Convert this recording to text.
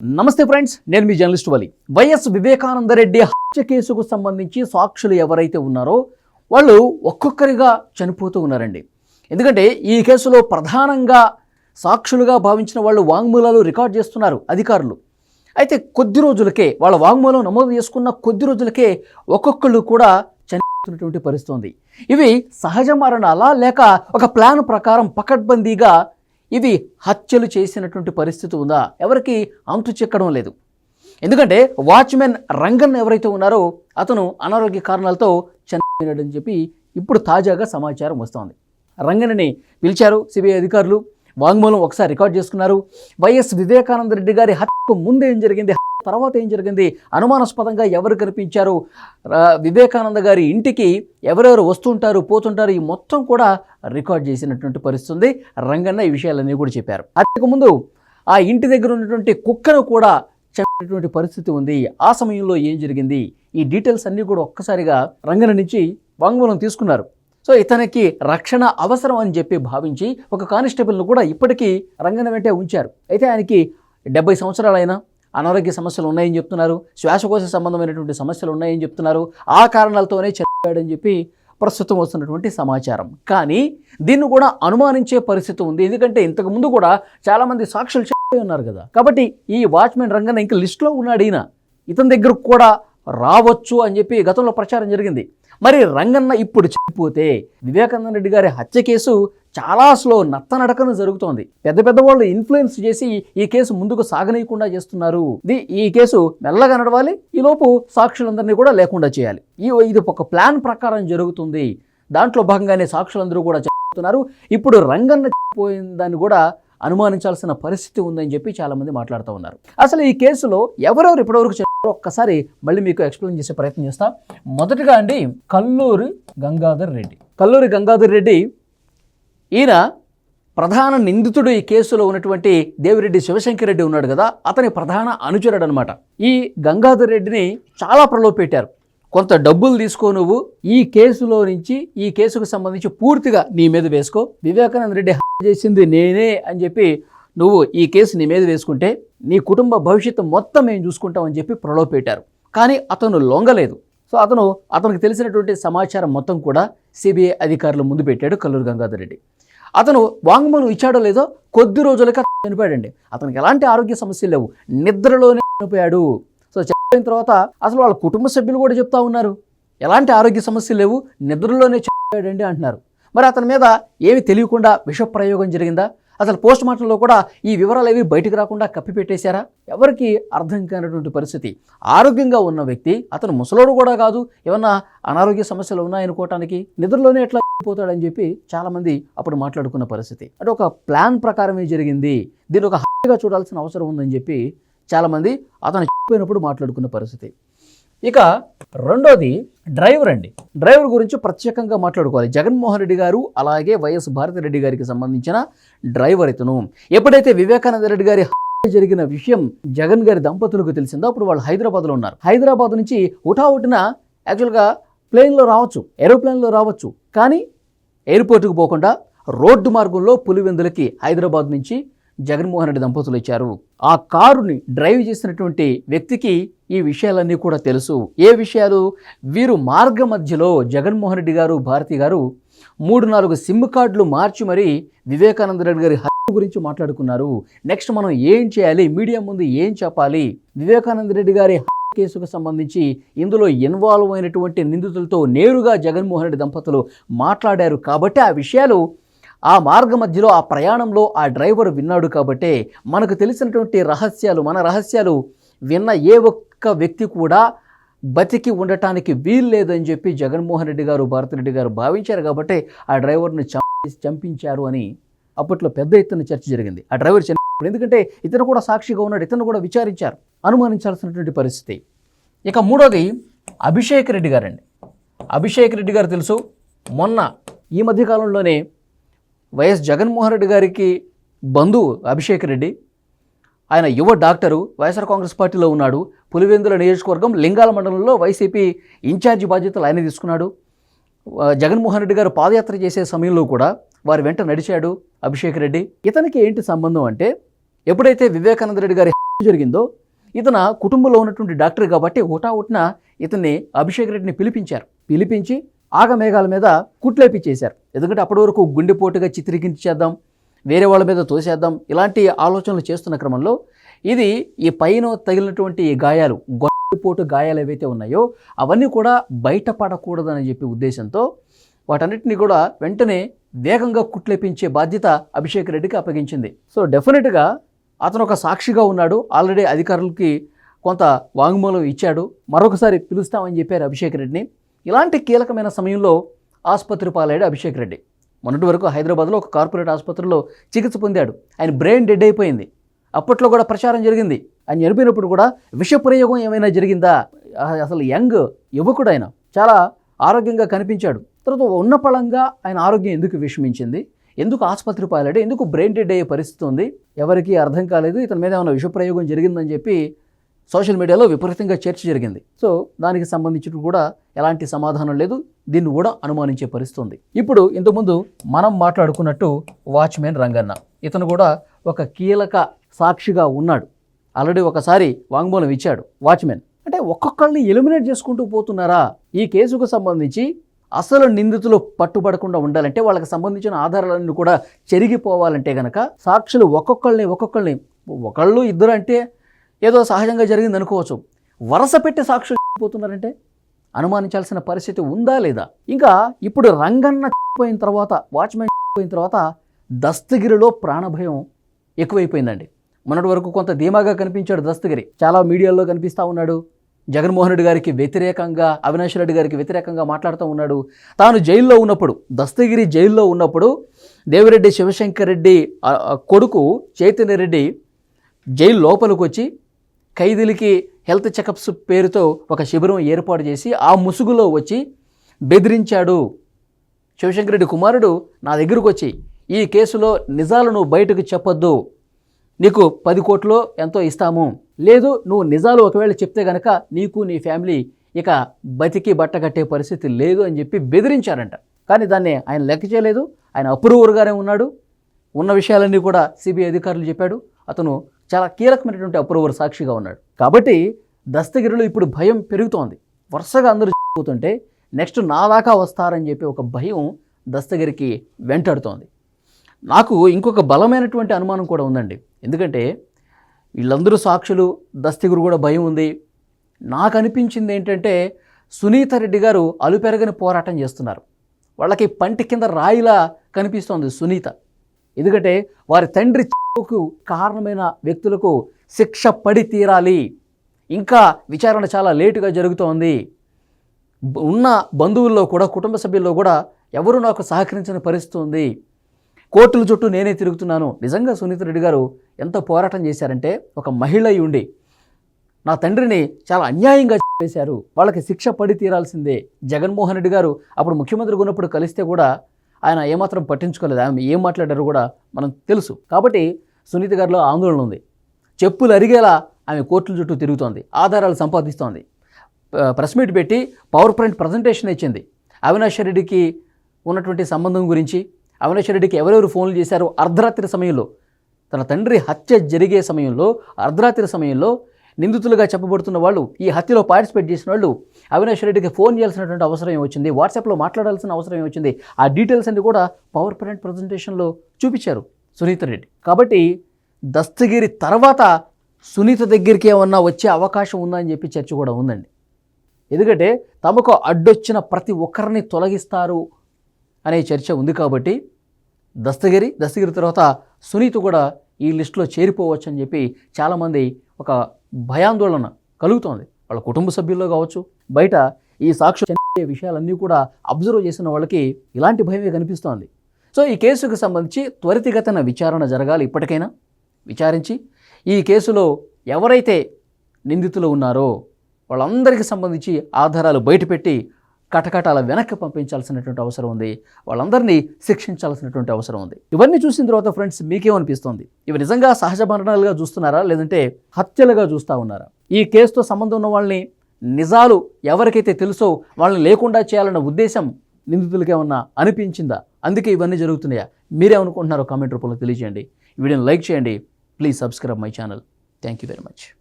నమస్తే ఫ్రెండ్స్ నేను మీ జర్నలిస్ట్ వలి. వైఎస్ వివేకానంద రెడ్డి హత్య కేసుకు సంబంధించి సాక్షులు ఎవరైతే ఉన్నారో వాళ్ళు ఒక్కొక్కరిగా చనిపోతూ ఉన్నారండి. ఎందుకంటే ఈ కేసులో ప్రధానంగా సాక్షులుగా భావించిన వాళ్ళు వాంగ్మూలాలు రికార్డ్ చేస్తున్నారు అధికారులు. అయితే కొద్ది రోజులకే వాళ్ళ వాంగ్మూలం నమోదు చేసుకున్న కొద్ది రోజులకే ఒక్కొక్కళ్ళు కూడా చనిపోతున్నటువంటి పరిస్థితి ఇవి సహజ మరణాలా లేక ఒక ప్లాన్ ప్రకారం పకడ్బందీగా ఇవి హత్యలు చేసినటువంటి పరిస్థితి ఉందా? ఎవరికి అంతు చిక్కడం లేదు. ఎందుకంటే వాచ్మెన్ రంగన్ ఎవరైతే ఉన్నారో అతను అనారోగ్య కారణాలతో చనిపోయినాడని చెప్పి ఇప్పుడు తాజాగా సమాచారం వస్తోంది. రంగన్ని పిలిచారు సిబిఐ అధికారులు. వాంగ్మూలం ఒకసారి రికార్డ్ చేసుకున్నారు. వైఎస్ వివేకానంద రెడ్డి గారి హత్యకు ముందు ఏం జరిగింది? తర్వాత ఏం జరిగింది? అనుమానాస్పదంగా ఎవరు కనిపించారు? వివేకానంద గారి ఇంటికి ఎవరెవరు వస్తుంటారు పోతుంటారు ఈ మొత్తం కూడా రికార్డ్ చేసినటువంటి పరిస్థితి ఉంది రంగన్న ఈ విషయాలన్నీ కూడా చెప్పారు. అంతకుముందు ఆ ఇంటి దగ్గర ఉన్నటువంటి కుక్కను కూడా చంపినటువంటి పరిస్థితి ఉంది. ఆ సమయంలో ఏం జరిగింది? ఈ డీటెయిల్స్ అన్నీ కూడా ఒక్కసారిగా రంగన నుంచి వాంగ్మూలం తీసుకున్నారు. సో ఇతనికి రక్షణ అవసరం అని చెప్పి భావించి ఒక కానిస్టేబుల్ను కూడా ఇప్పటికీ రంగన వెంటే ఉంచారు. అయితే ఆయనకి డెబ్బై సంవత్సరాలైనా అనారోగ్య సమస్యలు ఉన్నాయని చెప్తున్నారు శ్వాసకోశ సంబంధమైనటువంటి సమస్యలు ఉన్నాయని చెప్తున్నారు ఆ కారణాలతోనే చనిపోయాడని చెప్పి ప్రస్తుతం వస్తున్నటువంటి సమాచారం. కానీ దీన్ని కూడా అనుమానించే పరిస్థితి ఉంది. ఎందుకంటే ఇంతకు ముందు కూడా చాలామంది సాక్షులు చనిపోయి ఉన్నారు కదా. కాబట్టి ఈ వాచ్మెన్ రంగన్న ఇంకా లిస్టులో ఉన్నాడు ఈయన. ఇతని దగ్గరకు కూడా రావచ్చు అని చెప్పి గతంలో ప్రచారం జరిగింది. మరి రంగన్న ఇప్పుడు చనిపోతే వివేకానంద రెడ్డి గారి హత్య కేసు చాలా స్లో నత్తనడకన జరుగుతోంది. పెద్ద పెద్ద వాళ్ళు ఇన్ఫ్లుయెన్స్ చేసి ఈ కేసు ముందుకు సాగనీయకుండా చేస్తున్నారు. ఇది ఈ కేసు మెల్లగా నడవాలి ఈ లోపు సాక్షులందరినీ కూడా లేకుండా చేయాలి. ఈ ఇది ఒక ప్లాన్ ప్రకారం జరుగుతుంది. దాంట్లో భాగంగానే సాక్షులందరూ కూడా చెప్తున్నారు ఇప్పుడు రంగన్న చెప్పిపోయిందని కూడా అనుమానించాల్సిన పరిస్థితి ఉందని చెప్పి చాలామంది మాట్లాడుతూ ఉన్నారు. అసలు ఈ కేసులో ఎవరెవరు ఇప్పటివరకు చెప్పారో ఒక్కసారి మళ్ళీ మీకు ఎక్స్ప్లెయిన్ చేసే ప్రయత్నం చేస్తా. మొదటగా అండి కల్లూరి గంగాధర్ రెడ్డి. కల్లూరి గంగాధర్ రెడ్డి ఈయన ప్రధాన నిందితుడు ఈ కేసులో ఉన్నటువంటి దేవిరెడ్డి శివశంకర్ రెడ్డి ఉన్నాడు కదా అతని ప్రధాన అనుచరుడు అనమాట ఈ గంగాధర్ రెడ్డిని చాలా ప్రలోభపెట్టారు. కొంత డబ్బులు తీసుకో నువ్వు ఈ కేసులో నుంచి ఈ కేసుకు సంబంధించి పూర్తిగా నీ మీద వేసుకో. వివేకానంద రెడ్డి హత్య చేసింది నేనే అని చెప్పి నువ్వు ఈ కేసు నీ మీద వేసుకుంటే నీ కుటుంబ భవిష్యత్తు మొత్తం మేము చూసుకుంటామని చెప్పి ప్రలోభపెట్టారు. కానీ అతను లొంగలేదు. సో అతను అతనికి తెలిసినటువంటి సమాచారం మొత్తం కూడా సిబిఐ అధికారులు ముందు పెట్టాడు కల్లూరు గంగాధర్ రెడ్డి. అతను వాంగ్మూలం ఇచ్చాడో లేదో కొద్ది రోజులకి చనిపోయాడండి. అతనికి ఎలాంటి ఆరోగ్య సమస్యలు లేవు. నిద్రలోనే చనిపోయాడు. సో చనిపోయిన తర్వాత అసలు వాళ్ళ కుటుంబ సభ్యులు కూడా చెప్తా ఉన్నారు. ఎలాంటి ఆరోగ్య సమస్యలు లేవు. నిద్రలోనే చనిపోయాడండి అంటున్నారు. మరి అతని మీద ఏమి తెలియకుండా విషప్రయోగం జరిగిందా? అసలు పోస్ట్ మార్టంలో కూడా ఈ వివరాలు ఏవి బయటకు రాకుండా కప్పిపెట్టేశారా? ఎవరికి అర్థం కానటువంటి పరిస్థితి. ఆరోగ్యంగా ఉన్న వ్యక్తి అతను ముసలోడు కూడా కాదు ఏమన్నా అనారోగ్య సమస్యలు ఉన్నాయనుకోవటానికి నిద్రలోనే ఎట్లా పోతాడని చెప్పి చాలామంది అప్పుడు మాట్లాడుకున్న పరిస్థితి. అంటే ఒక ప్లాన్ ప్రకారమే జరిగింది. దీన్ని ఒక హాయిగా చూడాల్సిన అవసరం ఉందని చెప్పి చాలామంది అతను చెప్పినప్పుడు మాట్లాడుకున్న పరిస్థితి. ఇక రెండోది డ్రైవర్ అండి. డ్రైవర్ గురించి ప్రత్యేకంగా మాట్లాడుకోవాలి. జగన్మోహన్ రెడ్డి గారు అలాగే వైఎస్ భారతిరెడ్డి గారికి సంబంధించిన డ్రైవర్ ఇతను. ఎప్పుడైతే వివేకానంద రెడ్డి గారి జరిగిన విషయం జగన్ గారి దంపతులకు తెలిసిందో అప్పుడు వాళ్ళు హైదరాబాద్లో ఉన్నారు. హైదరాబాద్ నుంచి ఉటావుటిన యాక్చువల్గా ప్లేన్లో రావచ్చు ఏరోప్లేన్లో రావచ్చు. కానీ ఎయిర్పోర్ట్కి పోకుండా రోడ్డు మార్గంలో పులివెందులకి హైదరాబాద్ నుంచి జగన్మోహన్ రెడ్డి దంపతులు ఇచ్చారు. ఆ కారుని డ్రైవ్ చేసినటువంటి వ్యక్తికి ఈ విషయాలన్నీ కూడా తెలుసు. ఏ విషయాలు? వీరు మార్గ మధ్యలో జగన్మోహన్ రెడ్డి గారు భారతి గారు మూడు నాలుగు సిమ్ కార్డులు మార్చి మరీ వివేకానంద రెడ్డి గారి హత్య గురించి మాట్లాడుకున్నారు. నెక్స్ట్ మనం ఏం చేయాలి? మీడియా ముందు ఏం చెప్పాలి? వివేకానంద రెడ్డి గారి కేసుకు సంబంధించి ఇందులో ఇన్వాల్వ్ అయినటువంటి నిందితులతో నేరుగా జగన్మోహన్ రెడ్డి దంపతులు మాట్లాడారు. కాబట్టి ఆ విషయాలు ఆ మార్గ మధ్యలో ఆ ప్రయాణంలో ఆ డ్రైవర్ విన్నాడు కాబట్టే మనకు తెలిసినటువంటి రహస్యాలు మన రహస్యాలు విన్న ఏ ఒక్క వ్యక్తి కూడా బతికి ఉండటానికి వీలు లేదని చెప్పి జగన్మోహన్ రెడ్డి గారు భారతిరెడ్డి గారు భావించారు కాబట్టి ఆ డ్రైవర్ను చంపి చంపించారు అని అప్పట్లో పెద్ద ఎత్తున చర్చ జరిగింది. ఆ డ్రైవర్ చనిపోయాడు ఎందుకంటే ఇతను కూడా సాక్షిగా ఉన్నాడు ఇతను కూడా విచారించారు అనుమానించాల్సినటువంటి పరిస్థితి. ఇక మూడోది అభిషేక్ రెడ్డి గారండి. అభిషేక్ రెడ్డి గారు తెలుసు మొన్న ఈ మధ్యకాలంలోనే వైఎస్ జగన్మోహన్ రెడ్డి గారికి బంధువు అభిషేక్ రెడ్డి ఆయన యువ డాక్టరు వైఎస్ఆర్ కాంగ్రెస్ పార్టీలో ఉన్నాడు. పులివెందుల నియోజకవర్గం లింగాల మండలంలో వైసీపీ ఇన్ఛార్జి బాధ్యతలు ఆయన తీసుకున్నాడు. జగన్మోహన్ రెడ్డి గారు పాదయాత్ర చేసే సమయంలో కూడా వారి వెంట నడిచాడు అభిషేక్ రెడ్డి. ఇతనికి ఏంటి సంబంధం అంటే ఎప్పుడైతే వివేకానంద రెడ్డి గారి జరిగిందో ఇతన కుటుంబంలో ఉన్నటువంటి డాక్టర్ కాబట్టి ఒకటా ఒకటిన ఇతన్ని అభిషేక్ రెడ్డిని పిలిపించారు. పిలిపించి ఆగమేఘాల మీద కుట్లేపించేశారు ఎందుకంటే అప్పటి వరకు గుండెపోటుగా చిత్రీకరించేద్దాం వేరే వాళ్ళ మీద తోసేద్దాం ఇలాంటి ఆలోచనలు చేస్తున్న క్రమంలో ఇది ఈ పైన తగిలినటువంటి ఈ గాయాలు గొప్పపోటు గాయాలు ఏవైతే ఉన్నాయో అవన్నీ కూడా బయటపడకూడదని చెప్పి ఉద్దేశంతో వాటన్నిటిని కూడా వెంటనే వేగంగా కుట్లేపించే బాధ్యత అభిషేక్ రెడ్డికి అప్పగించింది. సో డెఫినెట్గా అతను ఒక సాక్షిగా ఉన్నాడు ఆల్రెడీ అధికారులకి కొంత వాంగ్మూలం ఇచ్చాడు. మరొకసారి పిలుస్తామని చెప్పారు అభిషేక్ రెడ్డిని. ఇలాంటి కీలకమైన సమయంలో ఆసుపత్రి పాలయ్యాడు అభిషేక్ రెడ్డి. మొన్నటి వరకు హైదరాబాద్లో ఒక కార్పొరేట్ ఆసుపత్రిలో చికిత్స పొందాడు. ఆయన బ్రెయిన్ డెడ్ అయిపోయింది. అప్పట్లో కూడా ప్రచారం జరిగింది. ఆయన చనిపోయినప్పుడు కూడా విష ప్రయోగం ఏమైనా జరిగిందా? అసలు యంగ్ యువకుడు ఆయన. చాలా ఆరోగ్యంగా కనిపించాడు. తర్వాత ఉన్న పళంగా ఆయన ఆరోగ్యం ఎందుకు విషమించింది? ఎందుకు ఆసుపత్రి పాలాడు ఎందుకు బ్రెయిన్ డెడ్ అయ్యే పరిస్థితి ఉంది? ఎవరికీ అర్థం కాలేదు. ఇతని మీద ఏమైనా విషప్రయోగం జరిగిందని చెప్పి సోషల్ మీడియాలో విపరీతంగా చర్చ జరిగింది. సో దానికి సంబంధించి కూడా ఎలాంటి సమాధానం లేదు. దీన్ని కూడా అనుమానించే పరిస్థితి ఉంది. ఇప్పుడు ఇంతకుముందు మనం మాట్లాడుకున్నట్టు వాచ్మెన్ రంగన్న. ఇతను కూడా ఒక కీలక సాక్షిగా ఉన్నాడు. ఆల్రెడీ ఒకసారి వాంగ్మూలం ఇచ్చాడు వాచ్మెన్. అంటే ఒక్కొక్కరిని ఎలిమినేట్ చేసుకుంటూ పోతున్నారా? ఈ కేసుకు సంబంధించి అసలు నిందితులు పట్టుబడకుండా ఉండాలంటే వాళ్ళకి సంబంధించిన ఆధారాలన్నీ కూడా చెరిగిపోవాలంటే గనక సాక్షులు ఒక్కొక్కళ్ళని ఒక్కొక్కళ్ళని ఒకళ్ళు ఇద్దరు అంటే ఏదో సహజంగా జరిగింది అనుకోవచ్చు. వరస పెట్టి సాక్షులు పోతున్నారంటే అనుమానించాల్సిన పరిస్థితి ఉందా లేదా? ఇంకా ఇప్పుడు రంగన్న పోయిన తర్వాత వాచ్మెన్ పోయిన తర్వాత దస్తగిరిలో ప్రాణభయం ఎక్కువైపోయిందండి. మొన్నటి వరకు కొంత ధీమాగా కనిపించాడు దస్తగిరి. చాలా మీడియాల్లో కనిపిస్తూ ఉన్నాడు. జగన్మోహన్ రెడ్డి గారికి వ్యతిరేకంగా అవినాష్ రెడ్డి గారికి వ్యతిరేకంగా మాట్లాడుతూ ఉన్నాడు. తాను జైల్లో ఉన్నప్పుడు దస్తగిరి జైల్లో ఉన్నప్పుడు దేవిరెడ్డి శివశంకర్ రెడ్డి కొడుకు చైతన్య రెడ్డి జైలు లోపలికి వచ్చి ఖైదీలకి హెల్త్ చెకప్స్ పేరుతో ఒక శిబిరం ఏర్పాటు చేసి ఆ ముసుగులో వచ్చి బెదిరించాడు. శివశంకర్ రెడ్డి కుమారుడు నా దగ్గరకు వచ్చి ఈ కేసులో నిజాలు నువ్వు బయటకు చెప్పొద్దు. నీకు పది కోట్లు ఎంతో ఇస్తాము. లేదు నువ్వు నిజాలు ఒకవేళ చెప్తే గనక నీకు నీ ఫ్యామిలీ ఇక బతికి బట్ట కట్టే పరిస్థితి లేదు అని చెప్పి బెదిరించారంట. కానీ దాన్ని ఆయన లెక్క చేయలేదు. ఆయన అప్రూవర్గానే ఉన్నాడు. ఉన్న విషయాలన్నీ కూడా సిబిఐ అధికారులు చెప్పాడు. అతను చాలా కీలకమైనటువంటి అప్రూవర్ సాక్షిగా ఉన్నాడు. కాబట్టి దస్తగిరిలో ఇప్పుడు భయం పెరుగుతోంది. వరుసగా అందరూ పోతుంటే నెక్స్ట్ నా దాకా వస్తారని చెప్పి ఒక భయం దస్తగిరికి వెంటాడుతోంది. నాకు ఇంకొక బలమైనటువంటి అనుమానం కూడా ఉందండి. ఎందుకంటే వీళ్ళందరూ సాక్షులు దస్తగిరి కూడా భయం ఉంది. నాకు అనిపించింది ఏంటంటే సునీత రెడ్డి గారు అలుపెరగని పోరాటం చేస్తున్నారు. వాళ్ళకి పంటి కింద రాయిలా కనిపిస్తోంది సునీత. ఎందుకంటే వారి తండ్రి చెప్పుకు కారణమైన వ్యక్తులకు శిక్ష పడి తీరాలి. ఇంకా విచారణ చాలా లేటుగా జరుగుతోంది. ఉన్న బంధువుల్లో కూడా కుటుంబ సభ్యుల్లో కూడా ఎవరు నాకు సహకరించిన పరిస్థితి ఉంది. కోర్టుల చుట్టూ నేనే తిరుగుతున్నాను. నిజంగా సునీత రెడ్డి గారు ఎంత పోరాటం చేశారంటే ఒక మహిళ అయి ఉండి నా తండ్రిని చాలా అన్యాయంగా చేశారు. వాళ్ళకి శిక్ష పడి తీరాల్సిందే. జగన్మోహన్ రెడ్డి గారు అప్పుడు ముఖ్యమంత్రిగా ఉన్నప్పుడు కలిస్తే కూడా ఆయన ఏమాత్రం పట్టించుకోలేదు. ఆమె ఏం మాట్లాడారో కూడా మనం తెలుసు. కాబట్టి సునీత గారిలో ఆందోళన ఉంది. చెప్పులు అరిగేలా ఆమె కోర్టుల చుట్టూ తిరుగుతోంది. ఆధారాలు సంపాదిస్తోంది. ప్రెస్ మీట్ పెట్టి పవర్ పాయింట్ ప్రజెంటేషన్ ఇచ్చింది. అవినాష్ రెడ్డికి ఉన్నటువంటి సంబంధం గురించి అవినాష్ రెడ్డికి ఎవరెవరు ఫోన్లు చేశారో అర్ధరాత్రి సమయంలో తన తండ్రి హత్య జరిగే సమయంలో అర్ధరాత్రి సమయంలో నిందితులుగా చెప్పబడుతున్న వాళ్ళు ఈ హత్యలో పార్టిసిపేట్ చేసిన వాళ్ళు అవినాష్ రెడ్డికి ఫోన్ చేయాల్సినటువంటి అవసరం ఏమొచ్చింది వాట్సాప్లో మాట్లాడాల్సిన అవసరం ఏమొచ్చింది ఆ డీటెయిల్స్ అన్ని కూడా పవర్ పాయింట్ ప్రజెంటేషన్లో చూపించారు సునీత రెడ్డి. కాబట్టి దస్తగిరి తర్వాత సునీత దగ్గరికి ఏమన్నా వచ్చే అవకాశం ఉందని చెప్పి చర్చ కూడా ఉందండి. ఎందుకంటే తమకు అడ్డొచ్చిన ప్రతి ఒక్కరిని తొలగిస్తారు అనే చర్చ ఉంది కాబట్టి దస్తగిరి దస్తగిరి తర్వాత సునీత కూడా ఈ లిస్టులో చేరిపోవచ్చు అని చెప్పి చాలామంది ఒక భయాందోళన కలుగుతోంది. వాళ్ళ కుటుంబ సభ్యుల్లో కావచ్చు బయట ఈ సాక్షి విషయాలన్నీ కూడా అబ్జర్వ్ చేసిన వాళ్ళకి ఇలాంటి భయమే కనిపిస్తోంది. సో ఈ కేసుకు సంబంధించి త్వరితగతన విచారణ జరగాలి ఇప్పటికైనా. విచారించి ఈ కేసులో ఎవరైతే నిందితులు ఉన్నారో వాళ్ళందరికీ సంబంధించి ఆధారాలు బయటపెట్టి కటకటాల వెనక్కి పంపించాల్సినటువంటి అవసరం ఉంది. వాళ్ళందరినీ శిక్షించాల్సినటువంటి అవసరం ఉంది. ఇవన్నీ చూసిన తర్వాత ఫ్రెండ్స్ మీకేమనిపిస్తుంది ఇవి నిజంగా సహజ మరణాలుగా చూస్తున్నారా? లేదంటే హత్యలుగా చూస్తూ ఉన్నారా? ఈ కేసుతో సంబంధం ఉన్న వాళ్ళని నిజాలు ఎవరికైతే తెలుసో వాళ్ళని లేకుండా చేయాలన్న ఉద్దేశం నిందితులకి ఏమన్నా అనిపించిందా? అందుకే ఇవన్నీ జరుగుతున్నాయా? మీరేమనుకుంటున్నారో కామెంట్ రూపంలో తెలియజేయండి. వీడియోని లైక్ చేయండి. Please subscribe my channel. Thank you very much.